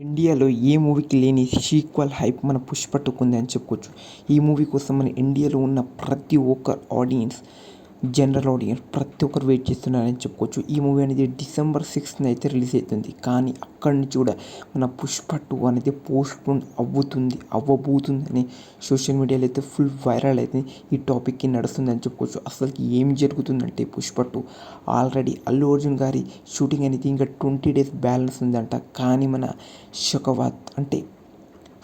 ఇండియాలో ఏ మూవీకి లేని సీక్వల్ హైప్ మన పుష్పట్టుకుంది అని చెప్పుకోవచ్చు. ఈ మూవీ కోసం మన ఇండియాలో ఉన్న ప్రతి ఒక్క ఆడియన్స్ జనరల్ ఆడియన్స్ ప్రతి ఒక్కరు వెయిట్ చేస్తున్నారని చెప్పుకోవచ్చు. ఈ మూవీ అనేది డిసెంబర్ సిక్స్త్న అయితే రిలీజ్ అవుతుంది. కానీ అక్కడి నుంచి కూడా మన పుష్ప టూ అనేది పోస్ట్పోన్ అవ్వుతుంది అవ్వబోతుంది అని సోషల్ మీడియాలో అయితే ఫుల్ వైరల్ అయితే ఈ టాపిక్కి నడుస్తుంది అని చెప్పుకోవచ్చు. అసలుకి ఏం జరుగుతుందంటే పుష్ప టూ ఆల్రెడీ అల్లు అర్జున్ గారి షూటింగ్ అనేది ఇంకా ట్వంటీ డేస్ బ్యాలెన్స్ ఉందంట. కానీ మన షకవాత్ అంటే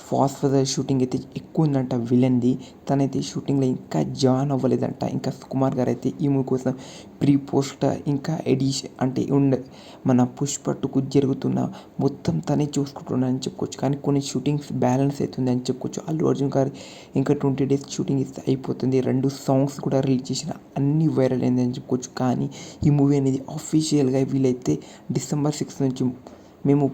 ఫాస్ట్ ఫర్ షూటింగ్ అయితే ఎక్కువ ఉందంట విలన్ది. తనైతే షూటింగ్లో ఇంకా జాయిన్ అవ్వలేదంట. ఇంకా సుకుమార్ గారు అయితే ఈ మూవీ కోసం ప్రీ పోస్ట్ ఇంకా ఎడిషన్ అంటే ఉండే మన పుష్ప జరుగుతున్న మొత్తం తనే చూసుకుంటున్నాడని చెప్పుకోవచ్చు. కానీ కొన్ని షూటింగ్స్ బ్యాలెన్స్ అవుతుంది అని చెప్పుకోవచ్చు. అల్లు అర్జున్ గారు ఇంకా ట్వంటీ డేస్ షూటింగ్ ఇస్తే అయిపోతుంది. రెండు సాంగ్స్ కూడా రిలీజ్ చేసిన అన్ని వైరల్ అయింది అని చెప్పుకోవచ్చు. కానీ ఈ మూవీ అనేది అఫీషియల్గా వీలైతే డిసెంబర్ సిక్స్త్ నుంచి మేము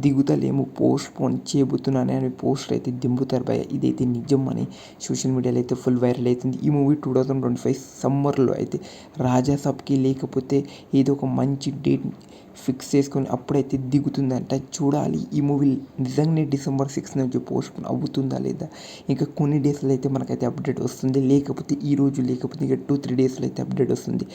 దిగుతలేము పోస్ట్ పోన్ చేయబోతున్నాను అని పోస్టర్ అయితే దింపుతారు భయ ఇదైతే నిజం అని సోషల్ మీడియాలో అయితే ఫుల్ వైరల్ అవుతుంది ఈ movie two thousand twenty five సమ్మర్లో అయితే రాజాసాబ్కి లేకపోతే ఏదో ఒక మంచి డేట్ ఫిక్స్ చేసుకొని అప్పుడైతే దిగుతుందంట. చూడాలి ఈ మూవీ నిజంగానే డిసెంబర్ సిక్స్త్ నుంచి పోస్ట్పోన్ అవుతుందా లేదా? ఇంకా కొన్ని డేస్లో అయితే మనకైతే అప్డేట్ వస్తుంది. లేకపోతే ఈ రోజు లేకపోతే ఇంకా టూ త్రీ డేస్లో అయితే అప్డేట్ వస్తుంది.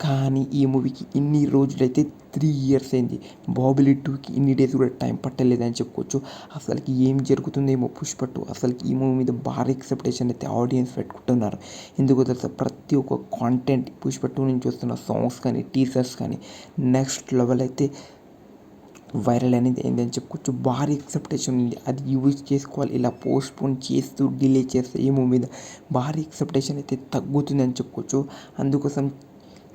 కానీ ఈ మూవీకి ఇన్ని రోజులైతే త్రీ ఇయర్స్ అయింది. బాబులీ టూకి ఇన్ని డేస్ కూడా టైం పట్టలేదని చెప్పుకోవచ్చు. అసలుకి ఏం జరుగుతుందేమో పుష్ప టూ అసలుకి ఈ మూవీ మీద భారీ ఎక్సెప్టేషన్ అయితే ఆడియన్స్ పెట్టుకుంటున్నారు. ఎందుకు తెలుసా? ప్రతి ఒక్క కాంటెంట్ పుష్ప టూ నుంచి వస్తున్న సాంగ్స్ కానీ టీచర్స్ కానీ నెక్స్ట్ లెవెల్ అయితే వైరల్ అనేది ఏంటని చెప్పుకోవచ్చు. భారీ ఎక్సెప్టేషన్ ఉంది. అది యూజ్ చేసుకోవాలి. ఇలా పోస్ట్ పోన్ చేస్తూ డిలే చేస్తే ఈ మూవీ మీద భారీ ఎక్సెప్టేషన్ అయితే తగ్గుతుందని చెప్పుకోవచ్చు. అందుకోసం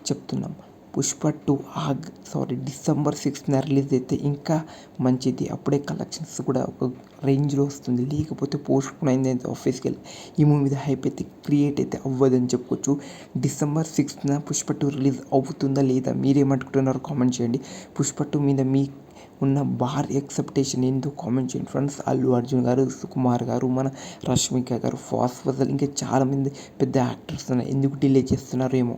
చెప్తున్నాం. పుష్ప టూ ఆగ్ సారీ డిసెంబర్ సిక్స్త్న రిలీజ్ అయితే ఇంకా మంచిది. అప్పుడే కలెక్షన్స్ కూడా ఒక రేంజ్లో వస్తుంది. లేకపోతే పోస్ట్ పోన్ అయింది అయితే ఆఫీస్కి వెళ్ళి ఈ మూవీ మీద హైప్ అయితే క్రియేట్ అయితే అవ్వదని చెప్పుకోవచ్చు డిసెంబర్ సిక్స్త్న పుష్ప టూ రిలీజ్ అవుతుందా లేదా మీరేమనుకుంటున్నారో కామెంట్ చేయండి. పుష్ప టూ మీద మీ ఉన్న భారీ ఎక్సెప్టేషన్ ఏందో కామెంట్ చేయండి. ఫ్రెండ్స్ అల్లు అర్జున్ గారు సుకుమార్ గారు మన రష్మిక గారు ఫాస్ట్ ఫజల్ ఇంకా చాలామంది పెద్ద యాక్టర్స్ ఎందుకు డిలే చేస్తున్నారేమో.